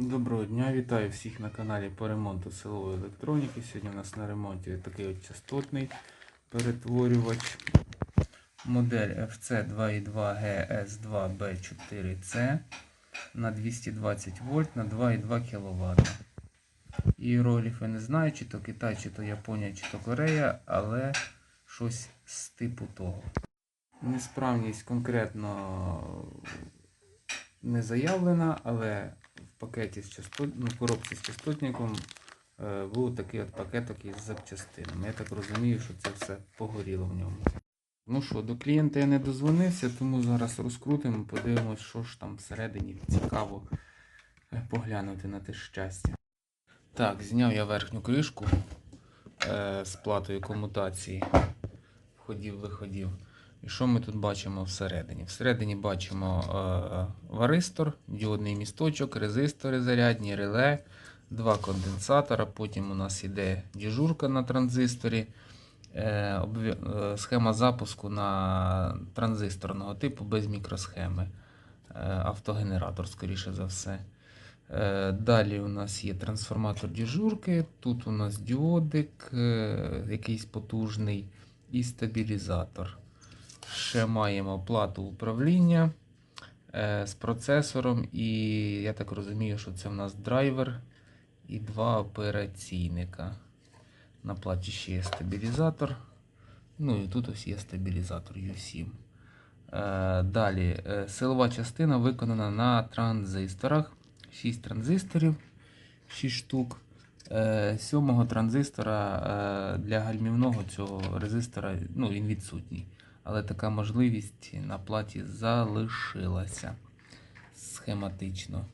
Доброго дня, вітаю всіх на каналі по ремонту силової електроніки. Сьогодні у нас на ремонті такий от частотний перетворювач. Модель FC2.2GS2B4C на 220 вольт на 2,2 кВт. Іерогліфи не знаю, чи то Китай, чи то Японія, чи то Корея, але щось з типу того. Несправність конкретно не заявлена, але в пакеті з частот... ну, в коробці з частотником е, був такий от пакеток із запчастинами. Я так розумію, що це все погоріло в ньому. Ну що, до клієнта я не дозвонився, тому зараз розкрутимо, подивимось, що ж там всередині цікаво е, поглянути на те щастя. Так, зняв я верхню кришку е, з платою комутації. Входів-виходів. І що ми тут бачимо всередині? Всередині бачимо е, варистор, діодний місточок, резистори зарядні, реле, два конденсатора. Потім у нас іде діжурка на транзисторі, е, е, схема запуску на транзисторного типу без мікросхеми. Е, автогенератор, скоріше за все. Е, Далі у нас є трансформатор діжурки, тут у нас діодик, е, якийсь потужний і стабілізатор. Ще маємо плату управління е, з процесором, і я так розумію, що це в нас драйвер і два операційника. На платі ще є стабілізатор. Ну і тут ось є стабілізатор U7. Е, Далі е, силова частина виконана на транзисторах. 6 транзисторів, 6 штук. Сьомого транзистора для гальмівного цього резистора ну, він відсутній. Але така можливість на платі залишилася схематично.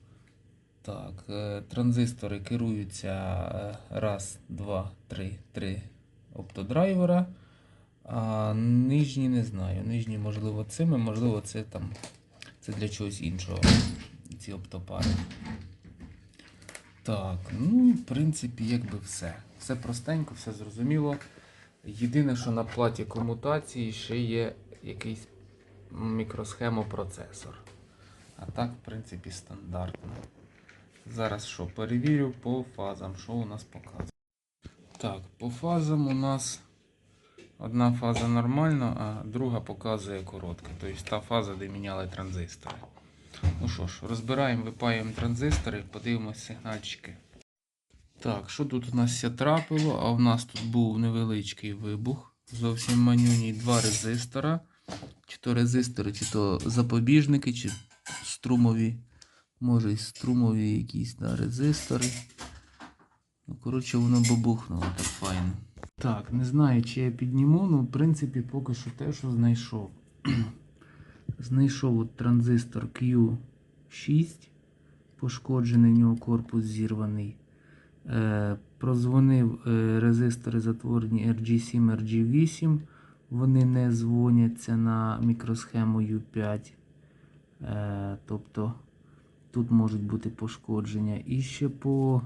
Так, е, транзистори керуються е, раз, два, три, три оптодрайвера. А нижні не знаю. Нижні, можливо, цими, можливо, це там це для чогось іншого. Ці оптопари. Так, ну, в принципі, якби все. Все простенько, все зрозуміло. Єдине, що на платі комутації ще є якийсь мікросхемопроцесор. А так, в принципі, стандартно. Зараз що, перевірю по фазам, що у нас показує. Так, по фазам у нас одна фаза нормальна, а друга показує коротка. Тобто та фаза, де міняли транзистори. Ну що ж, розбираємо, випаємо транзистори, подивимось сигнальчики. Так, що тут у нас трапило? А в нас тут був невеличкий вибух. Зовсім манюній два резистора. Чи то резистори, чи то запобіжники, чи струмові. Може і струмові якісь да, резистори. Ну, коротше, воно бабухнуло так файно. Так, не знаю, чи я підніму, ну, в принципі, поки що те, що знайшов. Знайшов от транзистор Q6, пошкоджений в нього корпус зірваний. Е, прозвонив е, резистори затворені RG7, RG8. Вони не дзвоняться на мікросхему U5. Е, тобто тут можуть бути пошкодження. І ще по,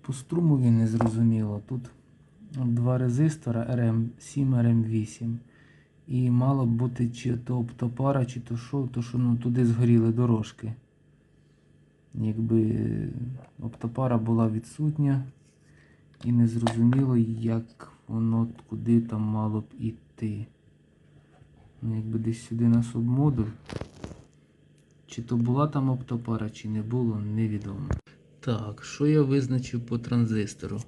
по струмові не зрозуміло. Тут два резистора RM7, RM8. І мало б бути чи то оптопара, чи то що, то що ну, туди згоріли дорожки. Якби оптопара була відсутня і не зрозуміло, як воно куди там мало б іти. Ну, якби десь сюди на субмодуль. Чи то була там оптопара, чи не було, невідомо. Так, що я визначив по транзистору?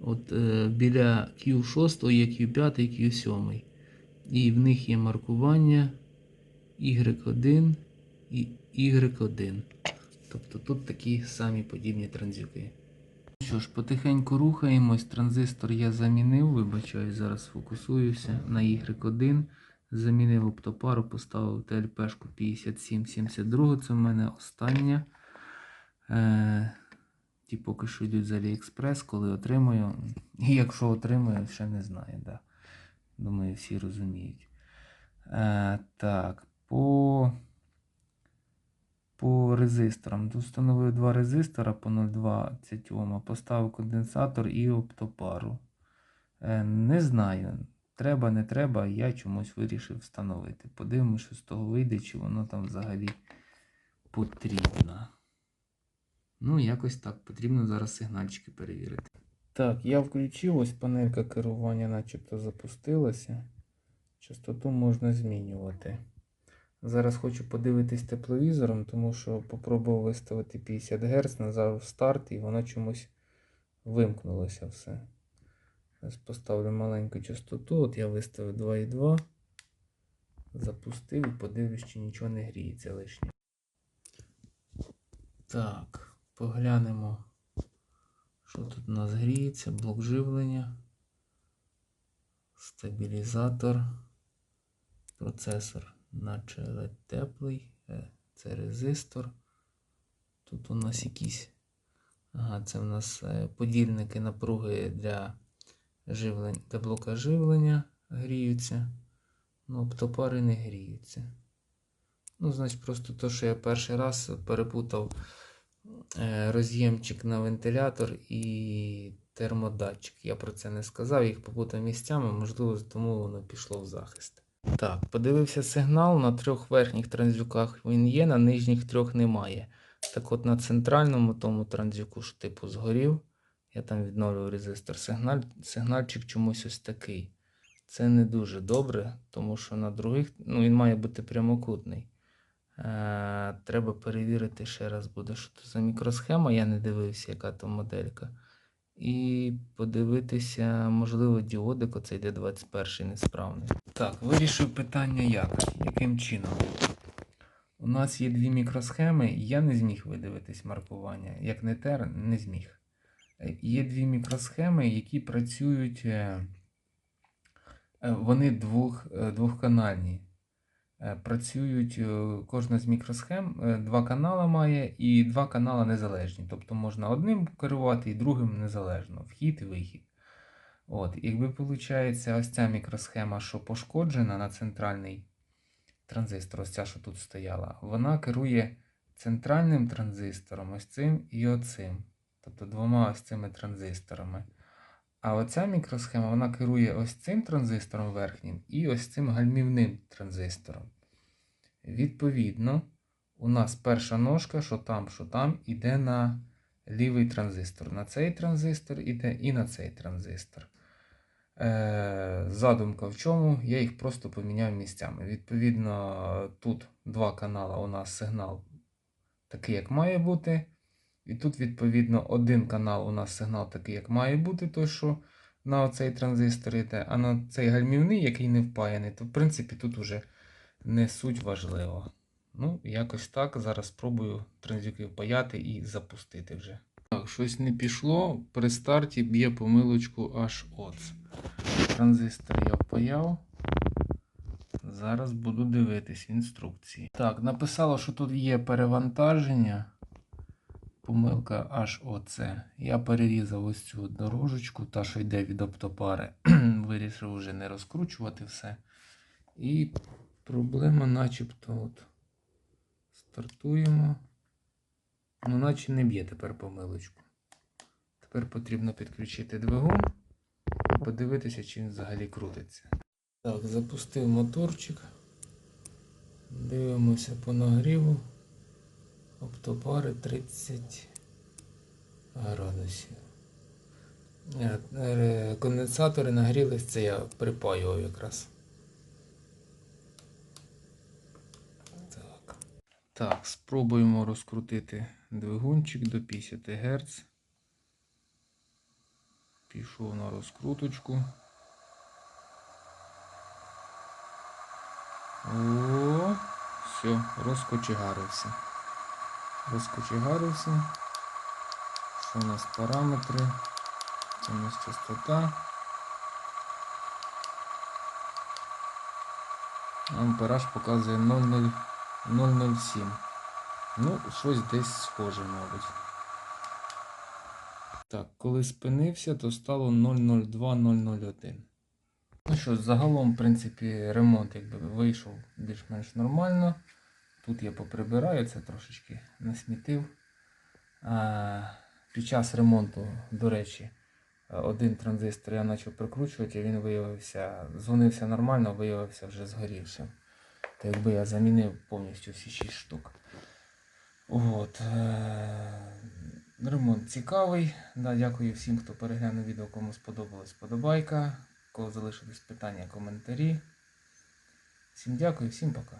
От е, біля Q6 є Q5 і Q7. І в них є маркування Y1 і Y1. Тобто тут такі самі подібні транзюки. Що ж, потихеньку рухаємось. Транзистор я замінив, вибачаю, зараз фокусуюся на Y1. Замінив оптопару, поставив ТЛПшку 5772. Це в мене остання. Е, ті поки що йдуть з AliExpress, коли отримаю. І якщо отримаю, ще не знаю. Да. Думаю, всі розуміють. Е, так, по, по резисторам. Тут встановив два резистора по 0,20 Ом, поставив конденсатор і оптопару. Е, не знаю, треба, не треба, я чомусь вирішив встановити. Подивимось, що з того вийде, чи воно там взагалі потрібно. Ну, якось так. Потрібно зараз сигнальчики перевірити. Так, я включив, ось панелька керування начебто запустилася. Частоту можна змінювати. Зараз хочу подивитись тепловізором, тому що попробував виставити 50 Гц, нажав старт і воно чомусь вимкнулося все. Зараз поставлю маленьку частоту. От я виставив 2,2. Запустив і подивлюсь, чи нічого не гріється лишнє. Так, поглянемо, що тут у нас гріється. Блок живлення, стабілізатор, процесор, наче ледь теплий. Е, Це резистор. Тут у нас якісь. Ага, це у нас е, подільники напруги для живлень, для блока живлення гріються. Ну, оптопари не гріються. Ну, значить, просто то, що я перший раз перепутав е, роз'ємчик на вентилятор і термодатчик. Я про це не сказав, їх попутав місцями, можливо, тому воно пішло в захист. Так, подивився сигнал на трьох верхніх транзюках він є, на нижніх трьох немає. Так от на центральному тому транзюку ж типу згорів. Я там відновлював резистор. Сигналь, сигнальчик чомусь ось такий. Це не дуже добре, тому що на других ну, він має бути прямокутний. Е, треба перевірити ще раз буде, що це за мікросхема. Я не дивився, яка там моделька. І подивитися, можливо, діодик оцей D21 несправний. Так, вирішив питання як? Яким чином? У нас є дві мікросхеми, я не зміг видивитись маркування. Як не тер, не зміг. Е, Є дві мікросхеми, які працюють. е, е, Вони двох, двохканальні. Е, Працюють е, кожна з мікросхем, е, два канали має і два канали незалежні. Тобто можна одним керувати і другим незалежно. Вхід і вихід. От, якби виходить, ось ця мікросхема, що пошкоджена на центральний транзистор, ось ця, що тут стояла, вона керує центральним транзистором, ось цим і оцим. Тобто двома ось цими транзисторами. А оця мікросхема вона керує ось цим транзистором верхнім і ось цим гальмівним транзистором. Відповідно, у нас перша ножка, що там, що там, іде на лівий транзистор. На цей транзистор іде і на цей транзистор. Е, задумка в чому? Я їх просто поміняв місцями. Відповідно, тут два канали у нас сигнал такий, як має бути. І тут, відповідно, один канал у нас сигнал такий, як має бути, той, що на цей транзистор йде, а на цей гальмівний, який не впаяний, то в принципі тут уже не суть важливо. Ну, якось так. Зараз спробую транзюки впаяти і запустити вже. Так, щось не пішло. При старті б'є помилочку аж от. Транзистор я впаяв. Зараз буду дивитись інструкції. Так, написало, що тут є перевантаження. Помилка оце. Я перерізав ось цю дорожечку, та що йде від оптопари. Вирішив вже не розкручувати все. І проблема начебто от. Стартуємо. Ну, наче не б'є тепер помилочку. Тепер потрібно підключити двигун і подивитися, чи він взагалі крутиться. Так, запустив моторчик. Дивимося по нагріву. Оптопари 30 градусів. Е, е, Конденсатори нагрілись, це я припаював якраз. Так. Так, спробуємо розкрутити двигунчик до 50 Гц. Пішов на розкруточку. О, все, розкочегарився. Розкочегарився. Що у нас параметри? Це у нас частота. Ампераж показує 0,0 0,07. Ну, щось десь схоже, мабуть. Так, коли спинився, то стало 0,02-0,01. Ну що, загалом, в принципі, ремонт якби вийшов більш-менш нормально. Тут я поприбираю, це трошечки насмітив. Під час ремонту, до речі, один транзистор я почав прикручувати, і він виявився, дзвонився нормально, виявився вже згорівшим. То якби я замінив повністю всі 6 штук. От. е, Ремонт цікавий. Да, дякую всім, хто переглянув відео, кому сподобалась подобайка. Кого залишились питання, коментарі. Всім дякую, всім пока.